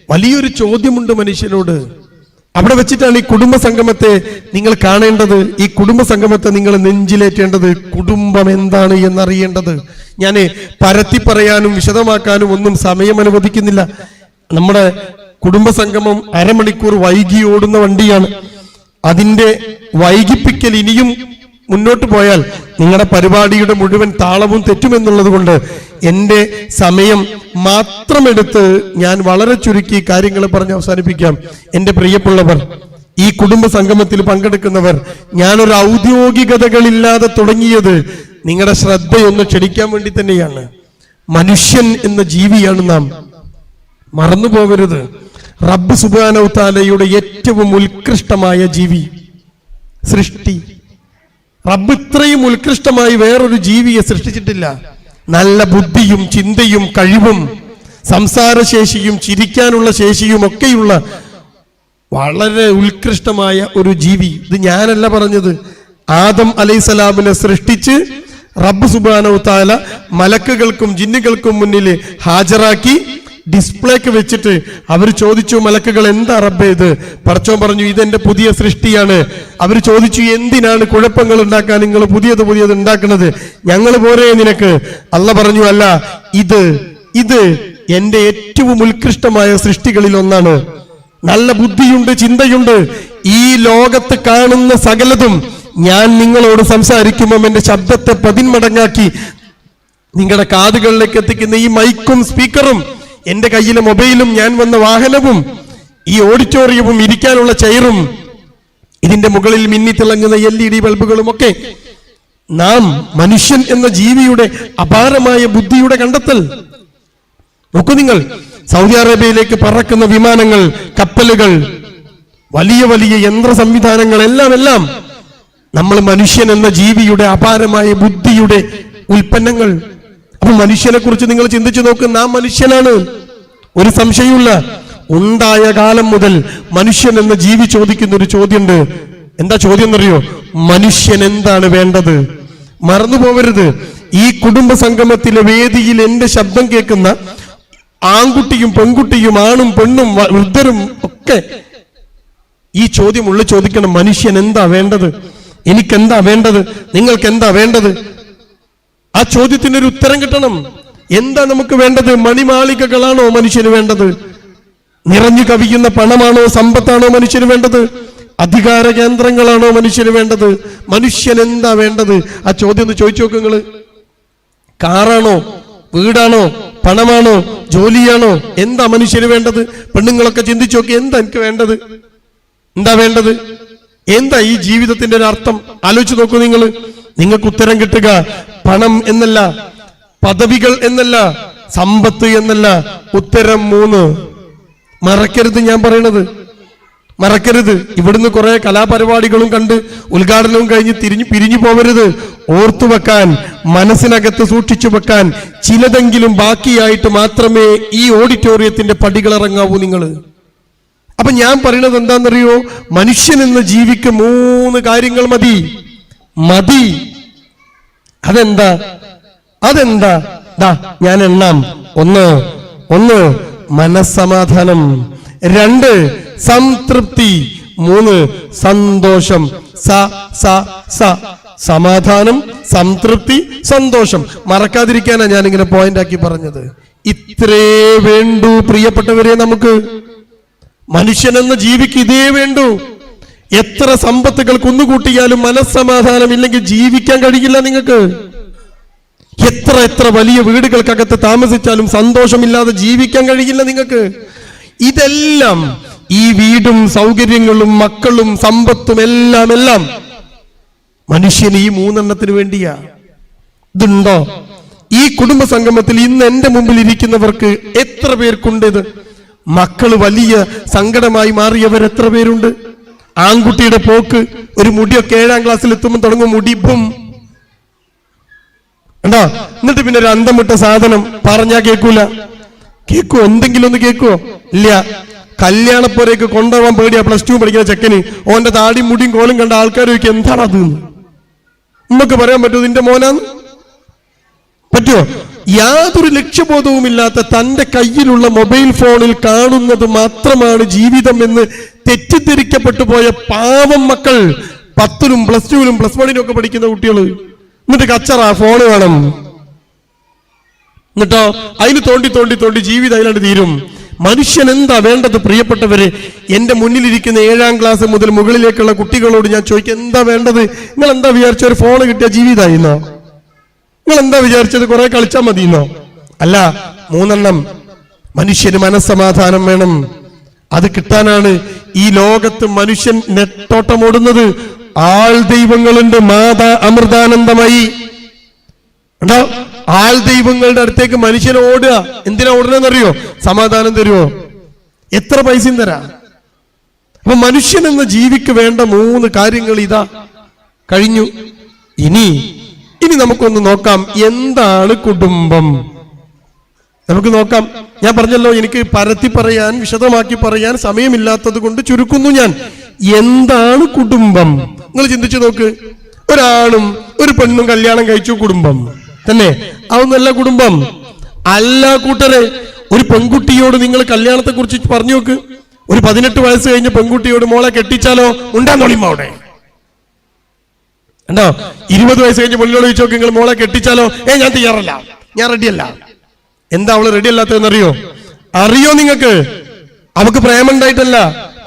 വലിയൊരു ചോദ്യമുണ്ട് മനുഷ്യനോട് അവിടെ വെച്ചിട്ടാണ് ഈ കുടുംബ സംഗമത്തെ നിങ്ങൾ കാണേണ്ടത്. ഈ കുടുംബ സംഗമത്തെ നിങ്ങൾ നെഞ്ചിലേറ്റേണ്ടത്. കുടുംബം എന്താണ് എന്നറിയേണ്ടത്. ഞാൻ പരത്തി പറയാനും വിശദമാക്കാനും ഒന്നും സമയം അനുവദിക്കുന്നില്ല. നമ്മുടെ കുടുംബ സംഗമം അരമണിക്കൂർ വൈകി ഓടുന്ന വണ്ടിയാണ്. അതിന്റെ വൈകിപ്പിക്കൽ ഇനിയും മുന്നോട്ട് പോയാൽ നിങ്ങളുടെ പരിപാടിയുടെ മുഴുവൻ താളവും തെറ്റുമെന്നുള്ളത് കൊണ്ട് എന്റെ സമയം മാത്രമെടുത്ത് ഞാൻ വളരെ ചുരുക്കി കാര്യങ്ങൾ പറഞ്ഞ് അവസാനിപ്പിക്കാം. എന്റെ പ്രിയപ്പെട്ടവർ ഈ കുടുംബ സംഗമത്തിൽ പങ്കെടുക്കുന്നവർ ഞാനൊരു ഔദ്യോഗികതകളില്ലാതെ തുടങ്ങിയത് നിങ്ങളുടെ ശ്രദ്ധയൊന്ന് ക്ഷണിക്കാൻ വേണ്ടി തന്നെയാണ്. മനുഷ്യൻ എന്ന ജീവിയാണ് നാം. മറന്നു പോകരുത് റബ്ബ് സുബാനൌത്താലയുടെ ഏറ്റവും ഉത്കൃഷ്ടമായ ജീവി സൃഷ്ടി. റബ്ബ് ഇത്രയും ഉത്കൃഷ്ടമായി വേറൊരു ജീവിയെ സൃഷ്ടിച്ചിട്ടില്ല. നല്ല ബുദ്ധിയും ചിന്തയും കഴിവും സംസാരശേഷിയും ചിരിക്കാനുള്ള ശേഷിയും ഒക്കെയുള്ള വളരെ ഉത്കൃഷ്ടമായ ഒരു ജീവി. ഇത് ഞാനല്ല പറഞ്ഞത്. ആദം അലൈസലാമിനെ സൃഷ്ടിച്ച് റബ്ബ് സുബാനവ് താല മലക്കുകൾക്കും ജിന്നുകൾക്കും മുന്നിൽ ഹാജരാക്കി ഡിസ്പ്ലേക്ക് വെച്ചിട്ട് അവർ ചോദിച്ചു മലക്കുകൾ എന്താ റബ്ബേ ഇത്? പറച്ചോ പറഞ്ഞു ഇതെന്റെ പുതിയ സൃഷ്ടിയാണ്. അവർ ചോദിച്ചു എന്തിനാണ് കുഴപ്പങ്ങൾ ഉണ്ടാക്കാൻ നിങ്ങൾ പുതിയത് പുതിയത് ഉണ്ടാക്കുന്നത്? ഞങ്ങൾ പോരെ നിനക്ക്. അല്ല പറഞ്ഞു അല്ല ഇത് ഇത് എന്റെ ഏറ്റവും ഉത്കൃഷ്ടമായ സൃഷ്ടികളിൽ ഒന്നാണ്. നല്ല ബുദ്ധിയുണ്ട് ചിന്തയുണ്ട്. ഈ ലോകത്ത് കാണുന്ന സകലതും ഞാൻ നിങ്ങളോട് സംസാരിക്കുമ്പോൾ എന്റെ ശബ്ദത്തെ പതിന്മടങ്ങാക്കി നിങ്ങളുടെ കാതുകളിലേക്ക് എത്തിക്കുന്ന ഈ മൈക്കും സ്പീക്കറും എന്റെ കയ്യിലെ മൊബൈലും ഞാൻ വന്ന വാഹനവും ഈ ഓഡിറ്റോറിയവും ഇരിക്കാനുള്ള ചെയറും ഇതിന്റെ മുകളിൽ മിന്നിത്തിളങ്ങുന്ന എൽ ഇ ഡി ബൾബുകളും ഒക്കെ നാം മനുഷ്യൻ എന്ന ജീവിയുടെ അപാരമായ ബുദ്ധിയുടെ കണ്ടെത്തൽ. നോക്കൂ നിങ്ങൾ സൗദി അറേബ്യയിലേക്ക് പറക്കുന്ന വിമാനങ്ങൾ കപ്പലുകൾ വലിയ വലിയ യന്ത്ര സംവിധാനങ്ങൾ എല്ലാം എല്ലാം നമ്മൾ മനുഷ്യൻ എന്ന ജീവിയുടെ അപാരമായ ബുദ്ധിയുടെ ഉൽപ്പന്നങ്ങൾ. അപ്പൊ മനുഷ്യനെ കുറിച്ച് നിങ്ങൾ ചിന്തിച്ചു നോക്ക് നാം മനുഷ്യനാണ്. ഒരു സംശയമില്ല ഉണ്ടായ കാലം മുതൽ മനുഷ്യൻ എന്ന ജീവി ചോദിക്കുന്ന ഒരു ചോദ്യമുണ്ട്. എന്താ ചോദ്യം എന്നറിയോ മനുഷ്യൻ എന്താണ് വേണ്ടത്? മറന്നു പോവരുത് ഈ കുടുംബ സംഗമത്തിലെ വേദിയിൽ എന്റെ ശബ്ദം കേൾക്കുന്ന ആൺകുട്ടിയും പെൺകുട്ടിയും ആണും പെണ്ണും വൃദ്ധരും ഒക്കെ ഈ ചോദ്യം ഉള്ളിൽ ചോദിക്കണം മനുഷ്യൻ എന്താ വേണ്ടത്? എനിക്കെന്താ വേണ്ടത്? നിങ്ങൾക്ക് എന്താ വേണ്ടത്? ആ ചോദ്യത്തിന് ഒരു ഉത്തരം കിട്ടണം. എന്താ നമുക്ക് വേണ്ടത്? മണിമാളികകളാണോ മനുഷ്യന് വേണ്ടത്? നിറഞ്ഞു കവിയുന്ന പണമാണോ സമ്പത്താണോ മനുഷ്യന് വേണ്ടത്? അധികാര കേന്ദ്രങ്ങളാണോ മനുഷ്യന് വേണ്ടത്? മനുഷ്യൻ എന്താ വേണ്ടത്? ആ ചോദ്യം ഒന്ന് ചോദിച്ചു നോക്ക് നിങ്ങൾ. കാറാണോ? വീടാണോ? പണമാണോ? ജോലിയാണോ? എന്താ മനുഷ്യന് വേണ്ടത്? പെണ്ണുങ്ങളൊക്കെ ചിന്തിച്ചു നോക്കി എന്താ എനിക്ക് വേണ്ടത്? എന്താ വേണ്ടത്? എന്താ ഈ ജീവിതത്തിന്റെ ഒരു അർത്ഥം? ആലോചിച്ച് നോക്കൂ നിങ്ങൾ. നിങ്ങൾക്ക് ഉത്തരം കിട്ടുക. പണം എന്നല്ല പദവികൾ എന്നല്ല സമ്പത്ത് എന്നല്ല. ഉത്തരം മൂന്ന്. മറക്കരുത് ഞാൻ പറയണത്. മറക്കരുത്. ഇവിടുന്ന് കുറെ കലാപരിപാടികളും കണ്ട് ഉദ്ഘാടനവും കഴിഞ്ഞ് തിരിഞ്ഞു പിരിഞ്ഞു പോവരുത്. ഓർത്തു വെക്കാൻ മനസ്സിനകത്ത് സൂക്ഷിച്ചു വെക്കാൻ ചിലതെങ്കിലും ബാക്കിയായിട്ട് മാത്രമേ ഈ ഓഡിറ്റോറിയത്തിന്റെ പടികൾ ഇറങ്ങാവൂ നിങ്ങൾ. അപ്പൊ ഞാൻ പറയുന്നത് എന്താണെന്നറിയോ? മനുഷ്യൻ എന്ന ജീവിക്ക് മൂന്ന് കാര്യങ്ങൾ മതി. മതി. അതെന്താ? അതെന്താ? ദാ ഞാൻ എണ്ണാം. ഒന്ന് ഒന്ന് മനസ്സമാധാനം. രണ്ട് സംതൃപ്തി. മൂന്ന് സന്തോഷം. സ സ സ. സമാധാനം സംതൃപ്തി സന്തോഷം. മറക്കാതിരിക്കാനാ ഞാനിങ്ങനെ പോയിന്റ് ആക്കി പറഞ്ഞത്. ഇത്രേ വേണ്ടു പ്രിയപ്പെട്ടവരെ നമുക്ക്. മനുഷ്യനെന്ന ജീവിക്ക് ഇതേ വേണ്ടു. എത്ര സമ്പത്തുകൾ കുന്നുകൂട്ടിയാലും മനസ്സമാധാനം ഇല്ലെങ്കിൽ ജീവിക്കാൻ കഴിയില്ല നിങ്ങൾക്ക്. എത്ര എത്ര വലിയ വീടുകൾക്കകത്ത് താമസിച്ചാലും സന്തോഷമില്ലാതെ ജീവിക്കാൻ കഴിയില്ല നിങ്ങൾക്ക്. ഇതെല്ലാം ഈ വീടും സൗകര്യങ്ങളും മക്കളും സമ്പത്തും എല്ലാം എല്ലാം മനുഷ്യൻ ഈ മൂന്നെണ്ണത്തിന് വേണ്ടിയാ. ഇതുണ്ടോ? ഈ കുടുംബ സംഗമത്തിൽ ഇന്ന് എന്റെ മുമ്പിൽ ഇരിക്കുന്നവർക്ക് എത്ര പേർക്കുണ്ട് ഇത്? മക്കൾ വലിയ സങ്കടമായി മാറിയവർ എത്ര പേരുണ്ട്? ആൺകുട്ടിയുടെ പോക്ക് ഒരു മുടിയൊക്കെ ഏഴാം ക്ലാസ്സിൽ എത്തുമ്പോൾ തുടങ്ങും മുടിപ്പും എന്താ എന്നിട്ട് പിന്നെ ഒരു അന്തമിട്ട സാധനം പറഞ്ഞാ കേൾക്കൂല കേക്കുവോ എന്തെങ്കിലും ഒന്ന് കേൾക്കുവോ ഇല്ല. കല്യാണപ്പോരേക്ക് കൊണ്ടുപോകാൻ പേടിയാ പ്ലസ് ടു പഠിക്കുന്ന ചെക്കന്. ഓന്റെ താടിയും മുടിയും കോലും കണ്ട ആൾക്കാർ ചോദിക്കും എന്താണ് അത് നമുക്ക് പറയാൻ പറ്റുമോ നിന്റെ മോനാന്ന്? പറ്റുമോ യാതൊരു ലക്ഷ്യബോധവുമില്ലാത്ത തന്റെ കയ്യിലുള്ള മൊബൈൽ ഫോണിൽ കാണുന്നത് മാത്രമാണ് ജീവിതം എന്ന് തെറ്റിദ്ധരിക്കപ്പെട്ടു പോയ പാവം മക്കൾ. പത്തിലും പ്ലസ് ടുവിലും പ്ലസ് വണ്ണിനും ഒക്കെ പഠിക്കുന്ന കുട്ടികൾ. എന്നിട്ട് കച്ചറ ഫോൺ വേണം. എന്നിട്ടോ അതിന് തോണ്ടി തോണ്ടി തോണ്ടി ജീവിതം അതിലാണ്ട് തീരും. മനുഷ്യൻ എന്താ വേണ്ടത് പ്രിയപ്പെട്ടവരെ? എന്റെ മുന്നിലിരിക്കുന്ന ഏഴാം ക്ലാസ് മുതൽ മുകളിലേക്കുള്ള കുട്ടികളോട് ഞാൻ ചോദിക്കും എന്താ വേണ്ടത്? നിങ്ങൾ എന്താ വിചാരിച്ച ഒരു ഫോൺ കിട്ടിയ ജീവിതമായിരുന്നോ നിങ്ങൾ എന്താ വിചാരിച്ചത്? കുറെ കളിച്ചാൽ മതിയെന്നോ അല്ല മൂന്നെണ്ണം. മനുഷ്യന് മനസ്സമാധാനം വേണം. അത് കിട്ടാനാണ് ഈ ലോകത്ത് മനുഷ്യൻ നെട്ടോട്ടമോടുന്നത്. ആൾ ദൈവങ്ങളുണ്ട്. മാതാ അമൃതാനന്ദമായി. ഉണ്ടോ ആൾ ദൈവങ്ങളുടെ അടുത്തേക്ക് മനുഷ്യൻ ഓടുക. എന്തിനാ ഓടണെന്നറിയോ? സമാധാനം തരുമോ എത്ര പൈസയും തരാ? അപ്പൊ മനുഷ്യൻ എന്ന ജീവിക്ക് വേണ്ട മൂന്ന് കാര്യങ്ങൾ ഇതാ. കഴിഞ്ഞു. ഇനി ഇനി നമുക്കൊന്ന് നോക്കാം എന്താണ് കുടുംബം. നമുക്ക് നോക്കാം. ഞാൻ പറഞ്ഞല്ലോ എനിക്ക് പരത്തി പറയാൻ വിശദമാക്കി പറയാൻ സമയമില്ലാത്തത് കൊണ്ട് ചുരുക്കുന്നു ഞാൻ. എന്താണ് കുടുംബം? നിങ്ങൾ ചിന്തിച്ചു നോക്ക്. ഒരാണും ഒരു പെണ്ണും കല്യാണം കഴിച്ചു കുടുംബം. തന്നെ? അതൊന്നല്ല കുടുംബം. അല്ല കൂട്ടരെ ഒരു പെൺകുട്ടിയോട് നിങ്ങൾ കല്യാണത്തെ കുറിച്ച് പറഞ്ഞു നോക്ക്. ഒരു പതിനെട്ട് വയസ്സ് കഴിഞ്ഞ പെൺകുട്ടിയോട് മോളെ കെട്ടിച്ചാലോ? ഉണ്ടാന്നോളിമ്മ അവിടെ? ഉണ്ടോ ഇരുപത് വയസ്സ് കഴിഞ്ഞ് പുള്ളിയോട് ചോദിച്ചു നിങ്ങൾ മോളെ കെട്ടിച്ചാലോ? ഏ ഞാൻ തയ്യാറല്ല. ഞാൻ റെഡിയല്ല. എന്താ അവൾ റെഡി അല്ലാത്തതെന്നറിയോ അറിയോ നിങ്ങൾക്ക്? അവക്ക് പ്രേമുണ്ടായിട്ടല്ല.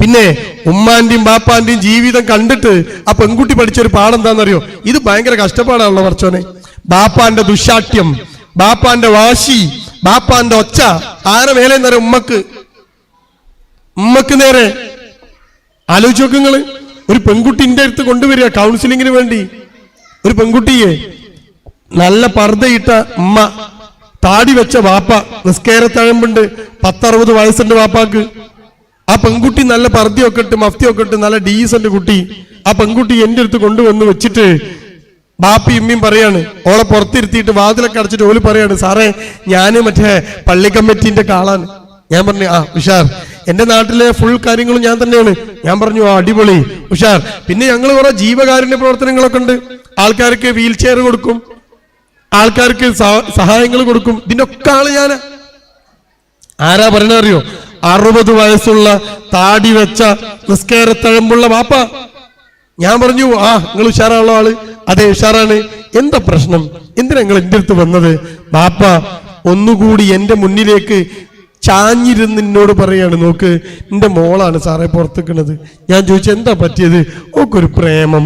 പിന്നെ ഉമ്മാന്റെയും ബാപ്പാന്റെയും ജീവിതം കണ്ടിട്ട് ആ പെൺകുട്ടി പഠിച്ചൊരു പാടെന്താണെന്നറിയോ ഇത് ഭയങ്കര കഷ്ടപ്പാടാണല്ലോ പറച്ചോനെ. ബാപ്പാന്റെ ദുശാഠ്യം ബാപ്പാന്റെ വാശി ബാപ്പാന്റെ ഒച്ച ആരെ മേലെ ഉമ്മക്ക്? ഉമ്മക്ക് നേരെ. ആലോചിച്ചു നോക്ക് നിങ്ങൾ. ഒരു പെൺകുട്ടിന്റെ അടുത്ത് കൊണ്ടുവരിക കൗൺസിലിങ്ങിന് വേണ്ടി. ഒരു പെൺകുട്ടിയെ നല്ല പർദ്ദയിട്ട ഉമ്മ താടി വെച്ച വാപ്പ നിസ്കേരത്തഴമ്പുണ്ട്. പത്തറുപത് വയസ്സുണ്ട് വാപ്പാക്ക്. ആ പെൺകുട്ടി നല്ല പർദ്ദയൊക്കെ ഇട്ട് മഫ്തിയൊക്കെ ഇട്ട് നല്ല ഡീസന്റ് കുട്ടി. ആ പെൺകുട്ടി എന്റെ അടുത്ത് കൊണ്ടുവന്ന് വെച്ചിട്ട് ബാപ്പി ഇമ്മിയും പറയാണ്. ഓളെ പുറത്തിരുത്തിയിട്ട് വാതിലൊക്കെ അടച്ചിട്ട് ഓൽ പറയാണ് സാറേ ഞാൻ മറ്റേ പള്ളി കമ്മിറ്റിന്റെ കാളാണ് ഞാൻ പറഞ്ഞു ആ ഉഷാർ. എന്റെ നാട്ടിലെ ഫുൾ കാര്യങ്ങളും ഞാൻ തന്നെയാണ്. ഞാൻ പറഞ്ഞു ആ അടിപൊളി ഉഷാർ. പിന്നെ ഞങ്ങൾ കുറെ ജീവകാരുണ്യ പ്രവർത്തനങ്ങളൊക്കെ ഉണ്ട്. ആൾക്കാർക്ക് വീൽ ചെയർ കൊടുക്കും. ആൾക്കാർക്ക് സഹായങ്ങൾ കൊടുക്കും. ഇതിന്റെ ഒക്കെ ആൾ ഞാൻ ആരാ പറയണ അറിയോ? അറുപത് വയസ്സുള്ള താടി വെച്ച നിസ്കാരത്തഴമ്പുള്ള വാപ്പ. ഞാൻ പറഞ്ഞു ആ നിങ്ങൾ ഉഷാറുള്ള ആൾ. അതെ ഉഷാറാണ്. എന്താ പ്രശ്നം? എന്തിനാ നിങ്ങൾ എന്റെ അടുത്ത് വന്നത്? ബാപ്പ ഒന്നുകൂടി എന്റെ മുന്നിലേക്ക് ചാഞ്ഞിരുന്ന് എന്നോട് പറയാണ് നോക്ക് എന്റെ മോളാണ് സാറേ പുറത്തുക്കണത് ഞാൻ ചോദിച്ചു എന്താ പറ്റിയത്? ഓക്കൊരു പ്രേമം.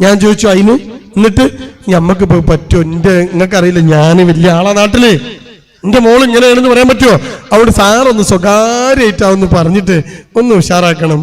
ഞാൻ ചോദിച്ചു അതിന് എന്നിട്ട് ഞമ്മക്ക് ഇപ്പൊ പറ്റുമോ? എന്റെ നിങ്ങൾക്ക് അറിയില്ല ഞാൻ വലിയ ആളാ നാട്ടിൽ. എന്റെ മോൾ ഇങ്ങനെയാണെന്ന് പറയാൻ പറ്റുമോ? അവിടെ സാറൊന്ന് സ്വകാര്യമായിട്ടാവെന്ന് പറഞ്ഞിട്ട് ഒന്ന് ഉഷാറാക്കണം.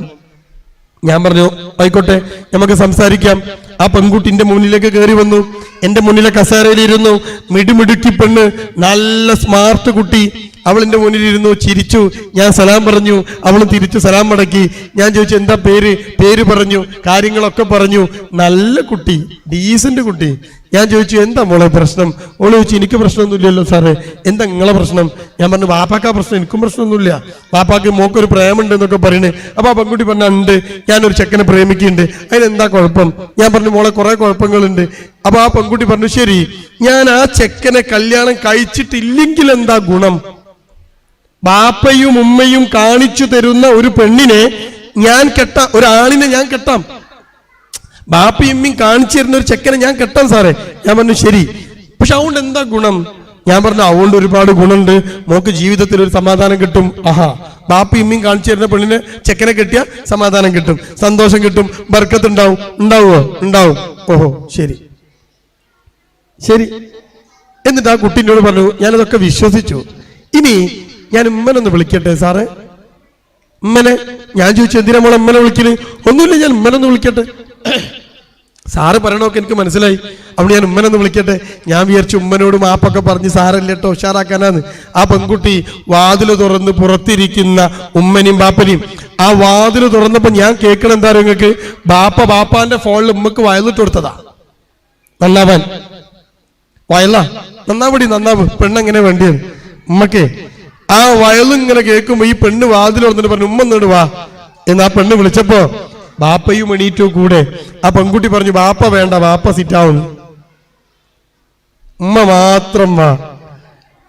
ഞാൻ പറഞ്ഞു ആയിക്കോട്ടെ നമുക്ക് സംസാരിക്കാം. ആ പെൺകുട്ടിന്റെ മുന്നിലേക്ക് കയറി വന്നു. എന്റെ മുന്നിലെ കസേരയിലിരുന്നു മിടിമിടുക്കി പെണ്ണ് നല്ല സ്മാർട്ട് കുട്ടി. അവൾ എന്റെ മുന്നിലിരുന്നു ചിരിച്ചു. ഞാൻ സലാം പറഞ്ഞു. അവൾ തിരിച്ചു സലാം മടക്കി. ഞാൻ ചോദിച്ചു എന്താ പേര്? പേര് പറഞ്ഞു കാര്യങ്ങളൊക്കെ പറഞ്ഞു. നല്ല കുട്ടി ഡീസന്റ് കുട്ടി. ഞാൻ ചോദിച്ചു എന്താ മോളെ പ്രശ്നം? ഓൾ ചോദിച്ചു എനിക്ക് പ്രശ്നമൊന്നുമില്ലല്ലോ സാറേ. എന്താ നിങ്ങളെ പ്രശ്നം? ഞാൻ പറഞ്ഞു വാപ്പാക്കാ പ്രശ്നം എനിക്കും പ്രശ്നമൊന്നുമില്ല. വാപ്പാക്ക് മോക്കൊരു പ്രേമുണ്ട് എന്നൊക്കെ പറയണേ. അപ്പോൾ ആ പെൺകുട്ടി പറഞ്ഞ ഉണ്ട്. ഞാനൊരു ചെക്കനെ പ്രേമിക്കുന്നുണ്ട്. അതിനെന്താ കുഴപ്പം? ഞാൻ പറഞ്ഞു മോളെ കുറേ കുഴപ്പങ്ങളുണ്ട്. അപ്പൊ ആ പെൺകുട്ടി പറഞ്ഞു ശരി. ഞാൻ ആ ചെക്കനെ കല്യാണം കഴിച്ചിട്ടില്ലെങ്കിൽ എന്താ ഗുണം? ബാപ്പയും ഉമ്മയും കാണിച്ചു തരുന്ന ഒരു പെണ്ണിനെ ഞാൻ കെട്ടാം ഒരാളിനെ ഞാൻ കെട്ടാം. ബാപ്പയും ഉമ്മയും കാണിച്ചു തരുന്ന ഒരു ചെക്കനെ ഞാൻ കെട്ടാം സാറേ. ഞാൻ പറഞ്ഞു ശരി. പക്ഷെ അതുകൊണ്ട് എന്താ ഗുണം? ഞാൻ പറഞ്ഞു അതുകൊണ്ട് ഒരുപാട് ഗുണമുണ്ട്. മോക്ക് ജീവിതത്തിൽ ഒരു സമാധാനം കിട്ടും. ആഹാ. ബാപ്പയും ഉമ്മയും കാണിച്ചു തരുന്ന പെണ്ണിന് ചെക്കനെ കെട്ടിയ സമാധാനം കിട്ടും. സന്തോഷം കിട്ടും. ബർക്കത്ത് ഉണ്ടാവും. ഉണ്ടാവുമോ ഉണ്ടാവും. ഓഹോ ശരി. ശരി. എന്നിട്ട് ആ കുട്ടീനോട് പറഞ്ഞു ഞാനതൊക്കെ വിശ്വസിച്ചു. ഇനി ഞാൻ ഉമ്മനൊന്ന് വിളിക്കട്ടെ സാറേ? ഉമ്മനെ ഞാൻ ചോദിച്ചു എന്തിനാ മോളെ ഉമ്മനെ വിളിക്കൽ? ഒന്നുമില്ല ഞാൻ ഉമ്മനൊന്ന് വിളിക്കട്ടെ. സാറ് പറയണമൊക്കെ എനിക്ക് മനസ്സിലായി. അവിടെ ഞാൻ ഉമ്മനൊന്ന് വിളിക്കട്ടെ. ഞാൻ വിചാരിച്ചു ഉമ്മനോട് മാപ്പൊക്കെ പറഞ്ഞ് സാറല്ലേ കേട്ടോ ഉഷാറാക്കാനാന്ന്. ആ പെൺകുട്ടി വാതിൽ തുറന്ന് പുറത്തിരിക്കുന്ന ഉമ്മനെയും ബാപ്പനെയും. ആ വാതിൽ തുറന്നപ്പോ ഞാൻ കേൾക്കണം എന്താ നിങ്ങൾക്ക്? ബാപ്പ ബാപ്പാന്റെ ഫോണിൽ ഉമ്മക്ക് വയലിട്ട് കൊടുത്തതാ. നന്നാവാൻ. വയലാ. നന്നാവടി നന്നാവ്. പെണ്ണെങ്ങനെ വേണ്ടിയത്. ഉമ്മക്കേ ആ വയലിങ്ങനെ കേൾക്കുമ്പോ ഈ പെണ്ണ് വാതിൽ വന്നിട്ട് പറഞ്ഞു ഉമ്മ എന്നിട്ട് വാ. എന്ന് ആ പെണ്ണ് വിളിച്ചപ്പോ ബാപ്പയും എണീറ്റു കൂടെ ആ പെൺകുട്ടി പറഞ്ഞു ബാപ്പ വേണ്ട ബാപ്പ സിറ്റാവും ഉമ്മ മാത്രം വാ.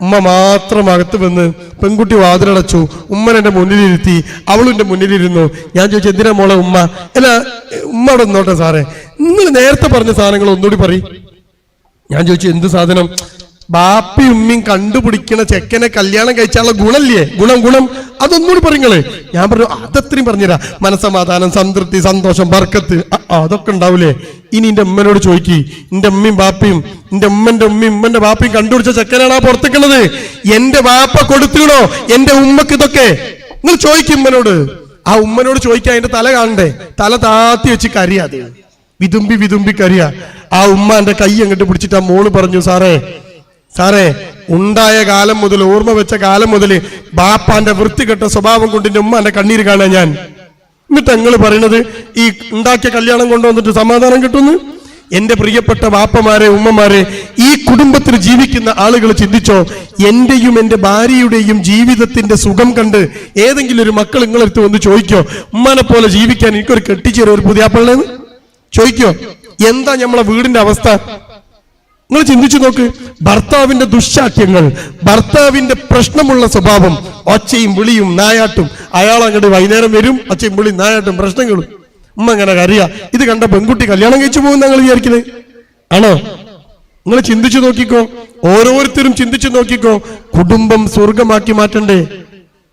ഉമ്മ മാത്രം അകത്ത് വന്ന് പെൺകുട്ടി വാതിലടച്ചു. ഉമ്മൻ എന്റെ മുന്നിലിരുത്തി അവളും എന്റെ മുന്നിലിരുന്നു. ഞാൻ ചോദിച്ചു എന്തിനാ മോളെ ഉമ്മ? അല്ല ഉമ്മ അവിടെ നിന്നോട്ടെ സാറേ. നിങ്ങൾ നേരത്തെ പറഞ്ഞ സാധനങ്ങൾ ഒന്നുകൂടി പറയും. ഞാൻ ചോദിച്ചു എന്ത് സാധനം? ബാപ്പി ഉമ്മയും കണ്ടുപിടിക്കണ ചെക്കനെ കല്യാണം കഴിച്ചാലുള്ള ഗുണല്ലേ ഗുണം ഗുണം. അതൊന്നുകൂടി പറയുങ്ങൾ ഞാൻ പറഞ്ഞു അതത്രയും പറഞ്ഞുതരാ. മനസമാധാനം സംതൃപ്തി സന്തോഷം ബർക്കത്ത് അതൊക്കെ ഉണ്ടാവൂലേ? ഇനി എന്റെ ഉമ്മനോട് ചോദിക്കി. എന്റെ ഉമ്മയും ബാപ്പയും എന്റെ ഉമ്മന്റെ ഉമ്മയും ഉമ്മന്റെ ബാപ്പയും കണ്ടുപിടിച്ച ചെക്കനാണ് ആ പുറത്തേക്കണത്. എന്റെ ബാപ്പ കൊടുത്തിക്കണോ എന്റെ ഉമ്മക്ക് ഇതൊക്കെ? നിങ്ങൾ ചോദിക്കും ഉമ്മനോട്. ആ ഉമ്മനോട് ചോദിക്കാൻ അതിന്റെ തല കാണണ്ടേ? തല താത്തി വെച്ച് കരിയാതെ വിതുമ്പി വിതുമ്പി കരിയാ. ആ ഉമ്മ എന്റെ കൈ അങ്ങോട്ട് പിടിച്ചിട്ട് ആ മോൾ പറഞ്ഞു സാറേ സാറേ ഉണ്ടായ കാലം മുതൽ ഓർമ്മ വെച്ച കാലം മുതൽ ബാപ്പാന്റെ വൃത്തികെട്ട സ്വഭാവം കൊണ്ട് എന്റെ ഉമ്മ എന്റെ കണ്ണീര് കാണാൻ ഞാൻ. എന്നിട്ട് ഞങ്ങൾ പറയണത് ഈ ഉണ്ടാക്കിയ കല്യാണം കൊണ്ടുവന്നിട്ട് സമാധാനം കിട്ടുന്നു? എന്റെ പ്രിയപ്പെട്ട ബാപ്പമാരെ ഉമ്മമാരെ ഈ കുടുംബത്തിൽ ജീവിക്കുന്ന ആളുകൾ ചിന്തിച്ചോ? എന്റെയും എന്റെ ഭാര്യയുടെയും ജീവിതത്തിന്റെ സുഖം കണ്ട് ഏതെങ്കിലും ഒരു മക്കൾ നിങ്ങളെടുത്ത് വന്ന് ചോദിക്കോ? ഉമ്മാനെ പോലെ ജീവിക്കാൻ എനിക്കൊരു കെട്ടിച്ചേരും ഒരു പുതിയ പിള്ളേന്ന് ചോദിക്കോ? എന്താ നമ്മളെ വീടിന്റെ അവസ്ഥ? നിങ്ങൾ ചിന്തിച്ചു നോക്ക്. ഭർത്താവിന്റെ ദുശാഠ്യങ്ങൾ ഭർത്താവിന്റെ പ്രശ്നമുള്ള സ്വഭാവം ഒച്ചയും വിളിയും നായാട്ടും. അയാൾ അങ്ങോട്ട് വൈകുന്നേരം വരും ഒച്ചയും വിളിയും നായാട്ടും പ്രശ്നങ്ങളും. ഉമ്മ അങ്ങനെ അറിയാ ഇത് കണ്ട പെൺകുട്ടി കല്യാണം കഴിച്ചു പോകും ഞങ്ങൾ വിചാരിക്കുന്നത് ആണോ? നിങ്ങൾ ചിന്തിച്ചു നോക്കിക്കോ. ഓരോരുത്തരും ചിന്തിച്ചു നോക്കിക്കോ. കുടുംബം സ്വർഗമാക്കി മാറ്റണ്ടേ?